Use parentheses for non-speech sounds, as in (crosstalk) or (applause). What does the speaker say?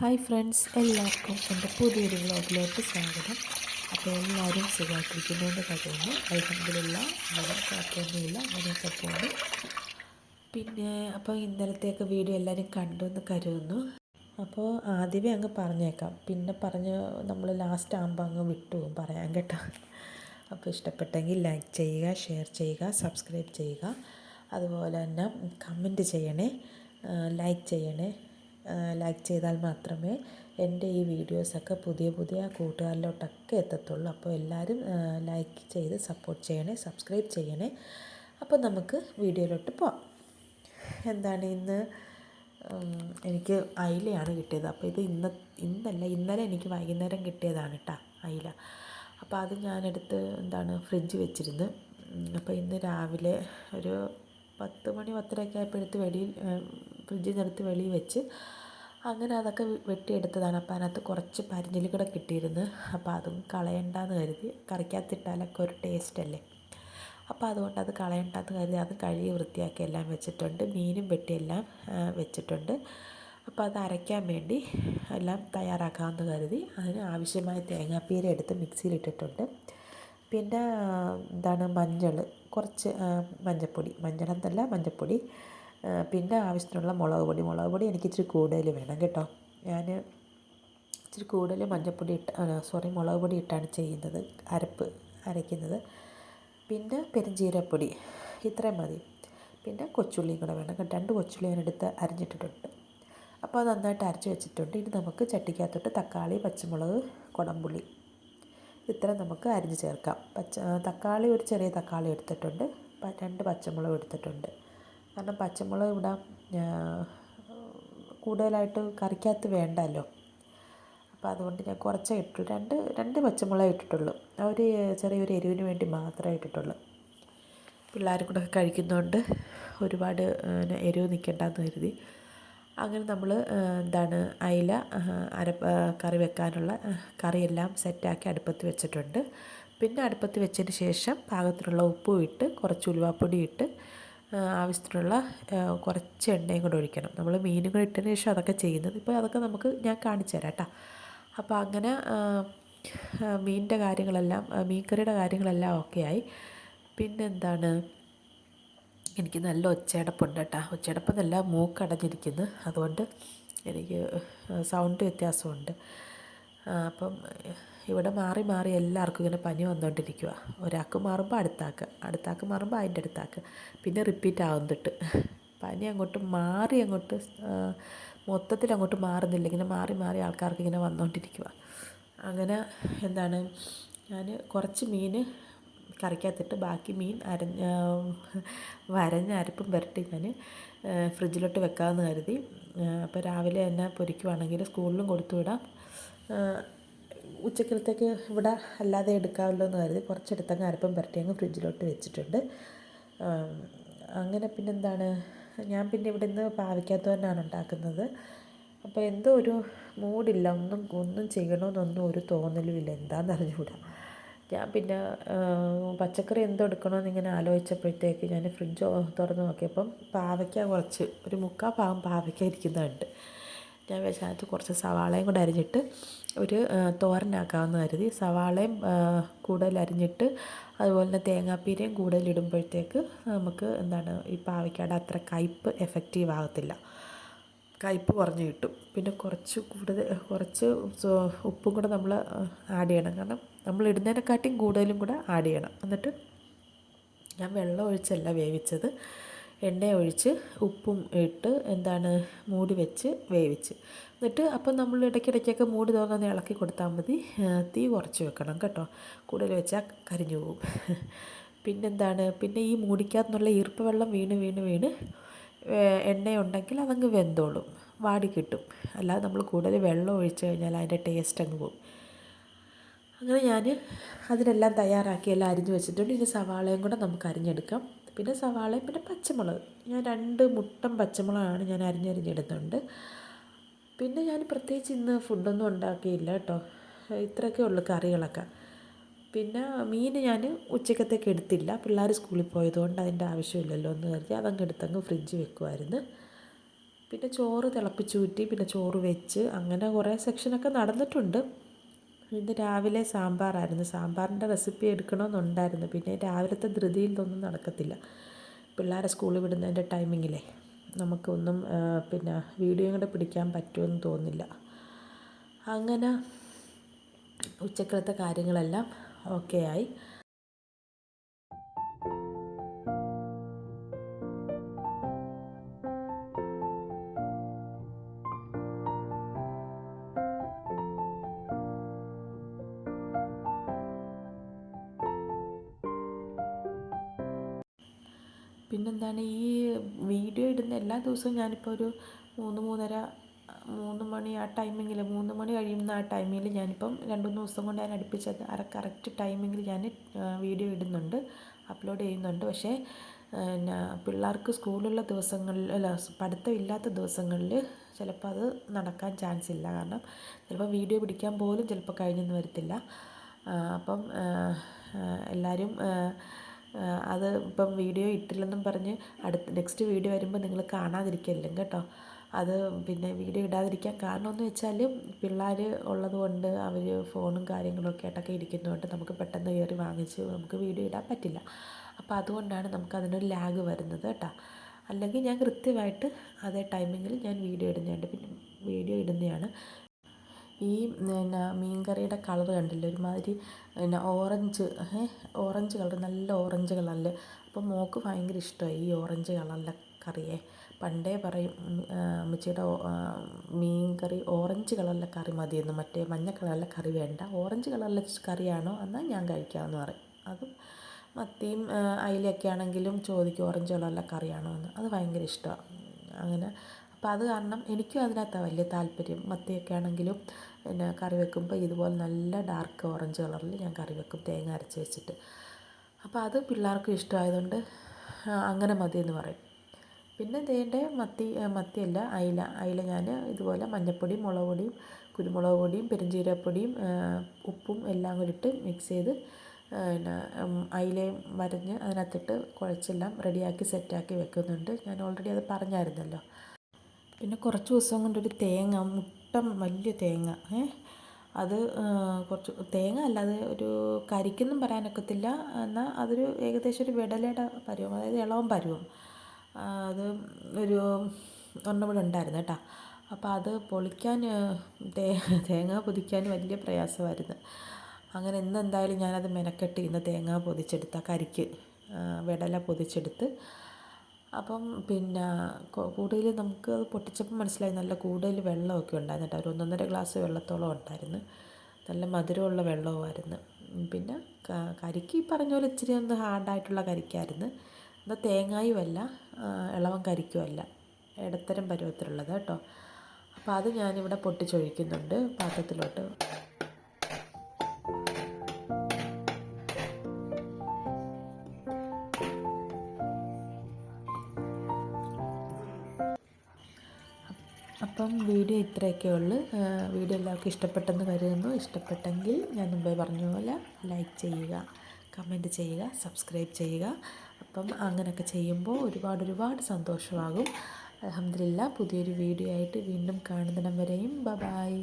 Hi friends എല്ലാവർക്കും എന്റെ പുതിയൊരു വ്ലോഗിലേക്ക് സ്വാഗതം. അപ്പോൾ എല്ലാവരും സുഖമായിട്ടിരിക്കുന്നുണ്ട് കഥയുന്നു അലഹമില്ല അങ്ങനെ കുഴപ്പമൊന്നുമില്ല അങ്ങനെയൊക്കെ പോകുന്നു പിന്നെ അപ്പോൾ ഇന്നലത്തെയൊക്കെ വീഡിയോ എല്ലാവരും കണ്ടു എന്ന് കരുതുന്നു. അപ്പോൾ ആദ്യമേ അങ്ങ് പറഞ്ഞേക്കാം. പിന്നെ പറഞ്ഞ് നമ്മൾ ലാസ്റ്റ് ആകുമ്പോൾ അങ്ങ് വിട്ടു പറയാൻ കേട്ടോ. അപ്പോൾ ഇഷ്ടപ്പെട്ടെങ്കിൽ ലൈക്ക് ചെയ്യുക ഷെയർ ചെയ്യുക സബ്സ്ക്രൈബ് ചെയ്യുക. അതുപോലെ തന്നെ കമന്റ് ചെയ്യണേ ലൈക്ക് ചെയ്യണേ. ലൈക്ക് ചെയ്താൽ മാത്രമേ എന്റെ ഈ വീഡിയോസൊക്കെ പുതിയ പുതിയ കൂട്ടുകാരിലോട്ടൊക്കെ എത്തത്തുള്ളൂ. അപ്പോൾ എല്ലാവരും ലൈക്ക് ചെയ്ത് സപ്പോർട്ട് ചെയ്യണേ സബ്സ്ക്രൈബ് ചെയ്യണേ. അപ്പോൾ നമുക്ക് വീഡിയോയിലോട്ട് പോവാം. എന്താണ് ഇന്ന്? എനിക്ക് അയിലയാണ് കിട്ടിയത്. അപ്പോൾ ഇത് ഇന്ന് ഇന്നല്ല ഇന്നലെ എനിക്ക് വൈകുന്നേരം കിട്ടിയതാണ് കേട്ടോ അയില. അപ്പോൾ അത് ഞാനെടുത്ത് എന്താണ് ഫ്രിഡ്ജ് വെച്ചിരുന്നു. അപ്പോൾ ഇന്ന് രാവിലെ ഒരു പത്ത് മണി പത്തരയൊക്കെ ആയപ്പോൾ എടുത്ത് വെളിയിൽ ഫ്രിഡ്ജിൽ നിന്ന് എടുത്ത് വെളിയിൽ വെച്ച് അങ്ങനെ അതൊക്കെ വെട്ടിയെടുത്തതാണ്. അപ്പോൾ അതിനകത്ത് കുറച്ച് പരിഞ്ഞിൽ കൂടെ കിട്ടിയിരുന്നു. അപ്പോൾ അതും കളയണ്ടെന്ന് കരുതി. കറിക്കകത്തിട്ടാലൊക്കെ ഒരു ടേസ്റ്റ് അല്ലേ അപ്പോൾ അതുകൊണ്ട് അത് കളയണ്ടെന്ന് കരുതി അത് കഴുകി വൃത്തിയാക്കി എല്ലാം വെച്ചിട്ടുണ്ട്. മീനും വെട്ടിയെല്ലാം വെച്ചിട്ടുണ്ട്. അപ്പോൾ അത് അരയ്ക്കാൻ വേണ്ടി എല്ലാം തയ്യാറാക്കാമെന്ന് കരുതി. അതിന് ആവശ്യമായ തേങ്ങാപ്പീര എടുത്ത് മിക്സിയിലിട്ടിട്ടുണ്ട് പിന്നെ എന്താണ് മഞ്ഞൾ കുറച്ച് മഞ്ഞൾപ്പൊടി മഞ്ഞൾ എന്നല്ല മഞ്ഞൾപ്പൊടി പിന്നെ ആവശ്യത്തിനുള്ള മുളക് പൊടി. മുളക് പൊടി എനിക്ക് ഇച്ചിരി കൂടുതൽ വേണം കേട്ടോ. ഞാൻ ഇച്ചിരി കൂടുതൽ മഞ്ഞൾപ്പൊടി ഇട്ട് സോറി മുളക് പൊടി ഇട്ടാണ് ചെയ്യുന്നത്. അരപ്പ് അരയ്ക്കുന്നത്. പിന്നെ പെരുംജീരപ്പൊടി ഇത്രയും മതി. പിന്നെ കൊച്ചുള്ളിയും കൂടെ വേണം രണ്ട് കൊച്ചുള്ളി ഞാനെടുത്ത് അരിഞ്ഞിട്ടിട്ടുണ്ട്. അപ്പോൾ നന്നായിട്ട് അരച്ച് വെച്ചിട്ടുണ്ട്. ഇനി നമുക്ക് ചട്ടിക്കകത്തോട്ട് തക്കാളി പച്ചമുളക് കുടംപുളി ഇത്ര നമുക്ക് അരിഞ്ഞ് ചേർക്കാം. പച്ച തക്കാളി ഒരു ചെറിയ തക്കാളി എടുത്തിട്ടുണ്ട്. രണ്ട് പച്ചമുളക് എടുത്തിട്ടുണ്ട്. കാരണം പച്ചമുളക് ഇവിടെ കൂടുതലായിട്ട് കറിക്കകത്ത് വേണ്ടല്ലോ. അപ്പോൾ അതുകൊണ്ട് ഞാൻ കുറച്ചേ ഇട്ടുള്ളൂ. രണ്ട് രണ്ട് പച്ചമുളക് ഇട്ടിട്ടുള്ളൂ. ഒരു ചെറിയൊരു എരിവിന് വേണ്ടി മാത്രമേ ഇട്ടിട്ടുള്ളൂ. പിള്ളേരും കൂടെ കഴിക്കുന്നതുകൊണ്ട് ഒരുപാട് എരിവ് നിൽക്കേണ്ടെന്ന് കരുതി. അങ്ങനെ നമ്മൾ എന്താണ് അയില അര കറി വെക്കാനുള്ള കറിയെല്ലാം സെറ്റാക്കി അടുപ്പത്ത് വെച്ചിട്ടുണ്ട്. പിന്നെ അടുപ്പത്ത് വെച്ചതിന് ശേഷം പാകത്തിനുള്ള ഉപ്പും ഇട്ട് കുറച്ച് ഉലുവാപ്പൊടി ഇട്ട് ആവശ്യത്തിനുള്ള കുറച്ച് എണ്ണയും കൂടെ ഒഴിക്കണം. നമ്മൾ മീനുകൾ ഇട്ടതിന് ശേഷം അതൊക്കെ ചെയ്യുന്നത്. ഇപ്പോൾ അതൊക്കെ നമുക്ക് ഞാൻ കാണിച്ചു തരാം കേട്ടോ. അപ്പോൾ അങ്ങനെ മീനിന്റെ കാര്യങ്ങളെല്ലാം മീൻ കറിയുടെ കാര്യങ്ങളെല്ലാം ഓക്കെ ആയി പിന്നെന്താണ് എനിക്ക് നല്ല ഒച്ചയടപ്പുണ്ട് കേട്ടോ ഒച്ചയടപ്പെന്നല്ല മൂക്കടഞ്ഞിരിക്കുന്നു. അതുകൊണ്ട് എനിക്ക് സൗണ്ട് വ്യത്യാസമുണ്ട്. അപ്പം ഇവിടെ മാറി മാറി എല്ലാവർക്കും ഇങ്ങനെ പനി വന്നുകൊണ്ടിരിക്കുക ഒരാൾക്ക് മാറുമ്പോൾ അടുത്താക്ക് അടുത്താക്ക് മാറുമ്പോൾ അതിന്റെ അടുത്താക്ക്. പിന്നെ റിപ്പീറ്റ് ആവുന്നിട്ട്. പനി അങ്ങോട്ട് മാറി അങ്ങോട്ട് മൊത്തത്തിൽ അങ്ങോട്ട് മാറുന്നില്ല. ഇങ്ങനെ മാറി മാറി ആൾക്കാർക്ക് ഇങ്ങനെ വന്നുകൊണ്ടിരിക്കുക അങ്ങനെ എന്താണ് ഞാൻ കുറച്ച് മീൻ കറിക്കകത്തിട്ട് ബാക്കി മീൻ അരഞ്ഞ വരഞ്ഞ അരപ്പും പുരട്ടി ഞാൻ ഫ്രിഡ്ജിലോട്ട് വെക്കാമെന്ന് കരുതി. അപ്പോൾ രാവിലെ തന്നെ പൊരിക്കുവാണെങ്കിൽ സ്കൂളിലും കൊടുത്തു വിടാം. ഉച്ചക്കലത്തേക്ക് ഇവിടെ അല്ലാതെ എടുക്കാമല്ലോ എന്ന് കരുതി കുറച്ചെടുത്തങ്ങ് അരപ്പം പുരട്ടി അങ്ങ് ഫ്രിഡ്ജിലോട്ട് വെച്ചിട്ടുണ്ട്. അങ്ങനെ പിന്നെ എന്താണ് ഞാൻ പിന്നെ ഇവിടെ നിന്ന് തന്നെയാണ് ഉണ്ടാക്കുന്നത്. അപ്പോൾ എന്തോ ഒരു മൂഡില്ല ഒന്നും ഒന്നും ചെയ്യണമെന്നൊന്നും ഒരു തോന്നലുമില്ല. എന്താണെന്ന് അറിഞ്ഞുകൂടാ. ഞാൻ പിന്നെ പച്ചക്കറി എന്തോ എടുക്കണമെന്ന് ഇങ്ങനെ ആലോചിച്ചപ്പോഴത്തേക്ക് ഞാൻ ഫ്രിഡ്ജ് തുറന്ന് നോക്കിയപ്പം പാവയ്ക്ക കുറച്ച് ഒരു മുക്കാൽ പാവം പാവയ്ക്ക ഇരിക്കുന്നുണ്ട്. ഞാൻ വിചാരിച്ചു കുറച്ച് സവാളയും കൂടെ അരിഞ്ഞിട്ട് ഒരു തോരനാക്കാമെന്ന് കരുതി. സവാളയും കൂടുതൽ അരിഞ്ഞിട്ട് അതുപോലെ തന്നെ തേങ്ങാപ്പീരയും കൂടുതൽ ഇടുമ്പോഴത്തേക്ക് നമുക്ക് എന്താണ് ഈ പാവയ്ക്കയുടെ അത്ര കയ്പ്പ് എഫക്റ്റീവ് ആകത്തില്ല കയ്പ്പ് കുറഞ്ഞ് കിട്ടും. പിന്നെ കുറച്ച് കൂടുതൽ കുറച്ച് ഉപ്പും കൂടെ നമ്മൾ ആഡ് ചെയ്യണം. കാരണം നമ്മൾ ഇടുന്നതിനെക്കാട്ടിയും കൂടുതലും കൂടെ ആഡ് ചെയ്യണം. എന്നിട്ട് ഞാൻ വെള്ളം ഒഴിച്ചല്ല വേവിച്ചത്. എണ്ണ ഒഴിച്ച് ഉപ്പും ഇട്ട് എന്താണ് മൂടി വെച്ച് വേവിച്ച്. എന്നിട്ട് അപ്പം നമ്മൾ ഇടയ്ക്കിടയ്ക്കൊക്കെ മൂടി തുറന്ന് ഇളക്കി കൊടുത്താൽ മതി. തീ കുറച്ച് വെക്കണം കേട്ടോ. കൂടുതൽ വെച്ചാൽ കരിഞ്ഞു പോകും. (laughs) പിന്നെന്താണ് പിന്നെ ഈ മൂടിക്കകത്തുനിന്നുള്ള ഈർപ്പ് വെള്ളം വീണ് വീണ് വീണ് എണ്ണയുണ്ടെങ്കിൽ അതങ്ങ് വെന്തോളും. വാടി കിട്ടും. അല്ലാതെ നമ്മൾ കൂടുതൽ വെള്ളം ഒഴിച്ച് കഴിഞ്ഞാൽ അതിന്റെ ടേസ്റ്റ് അങ്ങ് പോകും അങ്ങനെ ഞാൻ അതിനെല്ലാം തയ്യാറാക്കി എല്ലാം അരിഞ്ഞ് വെച്ചിട്ടുണ്ട്. ഇനി സവാളയും കൂടെ നമുക്ക് അരിഞ്ഞെടുക്കാം. പിന്നെ സവാളയും പിന്നെ പച്ചമുളക്. ഞാൻ രണ്ട് മുട്ടം പച്ചമുളകാണ് ഞാൻ അരിഞ്ഞരിഞ്ഞെടുത്തുണ്ട് പിന്നെ ഞാൻ പ്രത്യേകിച്ച് ഇന്ന് ഫുഡൊന്നും ഉണ്ടാക്കിയില്ല കേട്ടോ. ഇത്രയൊക്കെ ഉള്ളു കറികളൊക്കെ. പിന്നെ മീൻ ഞാൻ ഉച്ചക്കത്തേക്ക് എടുത്തില്ല. പിള്ളേർ സ്കൂളിൽ പോയതുകൊണ്ട് അതിന്റെ ആവശ്യമില്ലല്ലോ എന്ന് കരുതി അതങ്ങ് എടുത്തങ്ങ് ഫ്രിഡ്ജ് വെക്കുമായിരുന്നു പിന്നെ ചോറ് തിളപ്പിച്ചൂറ്റി പിന്നെ ചോറ് വെച്ച് അങ്ങനെ കുറേ സെക്ഷനൊക്കെ നടന്നിട്ടുണ്ട്. ഇന്ന് രാവിലെ സാമ്പാറായിരുന്നു. സാമ്പാറിന്റെ റെസിപ്പി എടുക്കണമെന്നുണ്ടായിരുന്നു. പിന്നെ രാവിലത്തെ ധൃതിയിൽ ധൃതിയിലൊന്നും നടക്കത്തില്ല. പിള്ളേരെ സ്കൂളിൽ വിടുന്നതിന്റെ ടൈമിങ്ങിലേ നമുക്കൊന്നും പിന്നെ വീഡിയോ കൂടെ പിടിക്കാൻ പറ്റുമെന്ന് തോന്നില്ല. അങ്ങനെ ഉച്ചക്കലത്തെ കാര്യങ്ങളെല്ലാം ഓക്കെ ആയി. പിന്നെന്താണ് ഈ വീഡിയോ ഇടുന്ന എല്ലാ ദിവസവും ഞാനിപ്പോൾ ഒരു മൂന്ന് മൂന്നര മൂന്ന് മണി ആ ടൈമിങ്ങിൽ മൂന്ന് മണി കഴിയുന്ന ആ ടൈമിൽ ഞാനിപ്പം രണ്ട് മൂന്ന് ദിവസം കൊണ്ട് ഞാൻ അടുപ്പിച്ചത് അര കറക്റ്റ് ടൈമിങ്ങിൽ ഞാൻ വീഡിയോ ഇടുന്നുണ്ട് അപ്ലോഡ് ചെയ്യുന്നുണ്ട്. പക്ഷേ പിന്നെ പിള്ളേർക്ക് സ്കൂളുള്ള ദിവസങ്ങളിൽ അല്ല പഠിത്തം ഇല്ലാത്ത ദിവസങ്ങളിൽ ചിലപ്പോൾ അത് നടക്കാൻ ചാൻസ് ഇല്ല. കാരണം ചിലപ്പോൾ വീഡിയോ പിടിക്കാൻ പോലും ചിലപ്പോൾ കഴിഞ്ഞെന്ന് വരത്തില്ല. അപ്പം എല്ലാവരും അത് ഇപ്പം വീഡിയോ ഇട്ടില്ലെന്നും പറഞ്ഞ് അടുത്ത നെക്സ്റ്റ് വീഡിയോ വരുമ്പോൾ നിങ്ങൾ കാണാതിരിക്കല്ലേ കേട്ടോ. അത് പിന്നെ വീഡിയോ ഇടാതിരിക്കാൻ കാരണമെന്ന് വെച്ചാൽ പിള്ളേർ ഉള്ളതുകൊണ്ട് അവർ ഫോണും കാര്യങ്ങളൊക്കെ ആയിട്ടൊക്കെ ഇരിക്കുന്നതുകൊണ്ട് നമുക്ക് പെട്ടെന്ന് കയറി വാങ്ങിച്ച് നമുക്ക് വീഡിയോ ഇടാൻ പറ്റില്ല. അപ്പോൾ അതുകൊണ്ടാണ് നമുക്ക് അതിനൊരു ലാഗ് വരുന്നത് കേട്ടോ. അല്ലെങ്കിൽ ഞാൻ കൃത്യമായിട്ട് അതേ ടൈമിങ്ങിൽ ഞാൻ വീഡിയോ ഇടുന്നതുണ്ട് പിന്നെ വീഡിയോ ഇടുന്നതാണ് ഈ പിന്നെ മീൻകറിയുടെ കളർ കണ്ടില്ലേ? ഒരുമാതിരി പിന്നെ ഓറഞ്ച് ഓറഞ്ച് കളർ നല്ല ഓറഞ്ച് കളറിൽ അപ്പോൾ മോക്ക് ഭയങ്കര ഇഷ്ടമായി ഈ ഓറഞ്ച് കളറിലെ കറിയെ. പണ്ടേ പറയും അമ്മച്ചിയുടെ മീൻ കറി ഓറഞ്ച് കളറിലെ കറി മതിയെന്ന്. മറ്റേ മഞ്ഞ കളറിലെ കറി വേണ്ട. ഓറഞ്ച് കളറിലെ കറിയാണോ? എന്നാൽ ഞാൻ കഴിക്കാമെന്ന് പറയും. അതും മത്തിയും അയിലയൊക്കെ ആണെങ്കിലും ചോദിക്കും ഓറഞ്ച് കളറിലെ കറിയാണോ എന്ന്. അത് ഭയങ്കര ഇഷ്ടമാണ്. അങ്ങനെ. അപ്പോൾ അത് കാരണം എനിക്കും അതിനകത്താണ് വലിയ താല്പര്യം. മത്തിയൊക്കെ ആണെങ്കിലും പിന്നെ കറി വെക്കുമ്പോൾ ഇതുപോലെ നല്ല ഡാർക്ക് ഓറഞ്ച് കളറിൽ ഞാൻ കറി വെക്കും തേങ്ങ അരച്ച് വെച്ചിട്ട്. അപ്പോൾ അത് പിള്ളേർക്കും ഇഷ്ടമായതുകൊണ്ട് അങ്ങനെ മതിയെന്ന് പറയും. പിന്നെ വേണ്ട മത്തി മത്തിയല്ല അയില. അയില ഞാൻ ഇതുപോലെ മഞ്ഞൾപ്പൊടിയും മുളക് പൊടിയും കുരുമുളക് പൊടിയും പെരുംജീരകപ്പൊടിയും ഉപ്പും എല്ലാം കൂടി ഇട്ട് മിക്സ് ചെയ്ത് പിന്നെ അയിലയും വരഞ്ഞ് അതിനകത്തിട്ട് കുഴച്ചെല്ലാം റെഡിയാക്കി സെറ്റാക്കി വെക്കുന്നുണ്ട്. ഞാൻ ഓൾറെഡി അത് പറഞ്ഞായിരുന്നല്ലോ. പിന്നെ കുറച്ച് ദിവസം കൊണ്ടൊരു തേങ്ങ മുട്ടം വലിയ തേങ്ങ അത് കുറച്ച് തേങ്ങ അല്ലാതെ ഒരു കരിക്കൊന്നും പറയാനൊക്കത്തില്ല. എന്നാൽ അതൊരു ഏകദേശം ഒരു വിടലയുടെ പരുവം അതായത് ഇളവും പരുവം. അത് ഒരു ഒരെണ്ണം ഉണ്ടായിരുന്നു കേട്ടോ. അപ്പോൾ അത് പൊളിക്കാൻ തേങ്ങ പൊതിക്കാൻ വലിയ പ്രയാസമായിരുന്നു. അങ്ങനെ ഇന്ന് എന്തായാലും ഞാനത് മെനക്കെട്ട് ഇന്ന് തേങ്ങ പൊതിച്ചെടുത്ത കരിക്ക് വിടല പൊതിച്ചെടുത്ത്. അപ്പം പിന്നെ കൂടുതൽ നമുക്ക് അത് പൊട്ടിച്ചപ്പോൾ മനസ്സിലായി നല്ല കൂടുതൽ വെള്ളമൊക്കെ ഉണ്ടായിരുന്നു കേട്ടോ. ഒരു ഒന്നൊന്നര ഗ്ലാസ് വെള്ളത്തോളം ഉണ്ടായിരുന്നു. നല്ല മധുരമുള്ള വെള്ളവുമായിരുന്നു. പിന്നെ കരിക്ക് ഈ പറഞ്ഞ പോലെ ഇച്ചിരി ഒന്ന് ഹാർഡായിട്ടുള്ള കരിക്കായിരുന്നു. എന്നാൽ തേങ്ങായുമല്ല ഇളവൻ കരിക്കുമല്ല ഇടത്തരം പരുവത്തിലുള്ളത് കേട്ടോ. അപ്പോൾ അത് ഞാനിവിടെ പൊട്ടിച്ചൊഴിക്കുന്നുണ്ട് പാത്രത്തിലോട്ട്. അപ്പം വീഡിയോ ഇത്രയൊക്കെ ഉള്ളു. വീഡിയോ എല്ലാവർക്കും ഇഷ്ടപ്പെട്ടെന്ന് കരുതുന്നു. ഇഷ്ടപ്പെട്ടെങ്കിൽ ഞാൻ മുമ്പേ പറഞ്ഞ പോലെ ലൈക്ക് ചെയ്യുക കമന്റ് ചെയ്യുക സബ്സ്ക്രൈബ് ചെയ്യുക. അപ്പം അങ്ങനെയൊക്കെ ചെയ്യുമ്പോൾ ഒരുപാട് ഒരുപാട് സന്തോഷമാകും. അലഹമില്ല പുതിയൊരു വീഡിയോ ആയിട്ട് വീണ്ടും കാണുന്നിടം വരെയും. ബ ബായ്